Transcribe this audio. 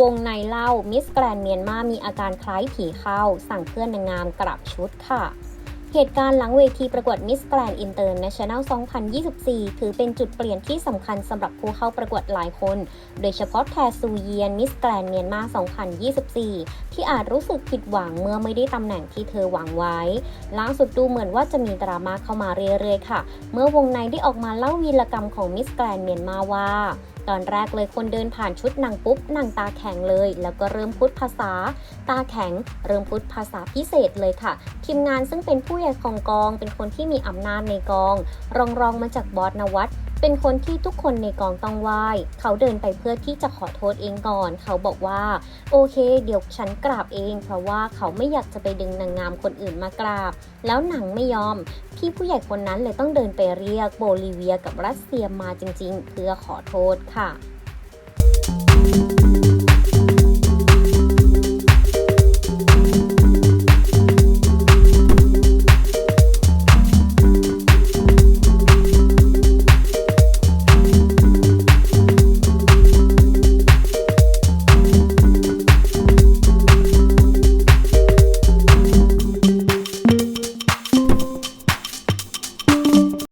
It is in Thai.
วงในเล่ามิสแกรนเมียนมามีอาการคล้ายผีเข้า สั่งเพื่อนนางงามกลับชุดค่ะ เหตุการณ์หลังเวทีประกวดมิสแกรนอินเตอร์เนชั่นแนล 2024 ถือเป็นจุดเปลี่ยนที่สำคัญสำหรับผู้เข้าประกวดหลายคน โดยเฉพาะแทซูเยียนมิสแกรนเมียนมา 2024 ที่อาจรู้สึกผิดหวังเมื่อไม่ได้ตำแหน่งที่เธอหวังไว้ ล่าสุดดูเหมือนว่าจะมีดราม่าเข้ามาเรื่อยๆค่ะ เมื่อวงในได้ออกมาเล่าวีรกรรมของมิสแกรนเมียนมาว่า ตอนแรกเลยคนเดินผ่านชุดนางปุ๊บนางตาแข็งเลย แล้วก็เริ่มพูดภาษา ตาแข็ง เริ่มพูดภาษาพิเศษเลยค่ะ ทีมงานซึ่งเป็นผู้ใหญ่ของกอง เป็นคนที่มีอำนาจในกอง รองรองมาจากบอสนวัตเป็นคนที่ทุกคนในกองต้องไหว้ เขาเดินไปเพื่อที่จะขอโทษเองก่อน เขาบอกว่า โอเค เดี๋ยวฉันกราบเอง เพราะว่าเขาไม่อยากจะไปดึงนางงามคนอื่นมากราบ แล้วหนังไม่ยอม พี่ผู้ใหญ่คนนั้นเลยต้องเดินไปเรียกโบลิเวียกับรัสเซียมาจริง ๆ เพื่อขอโทษค่ะ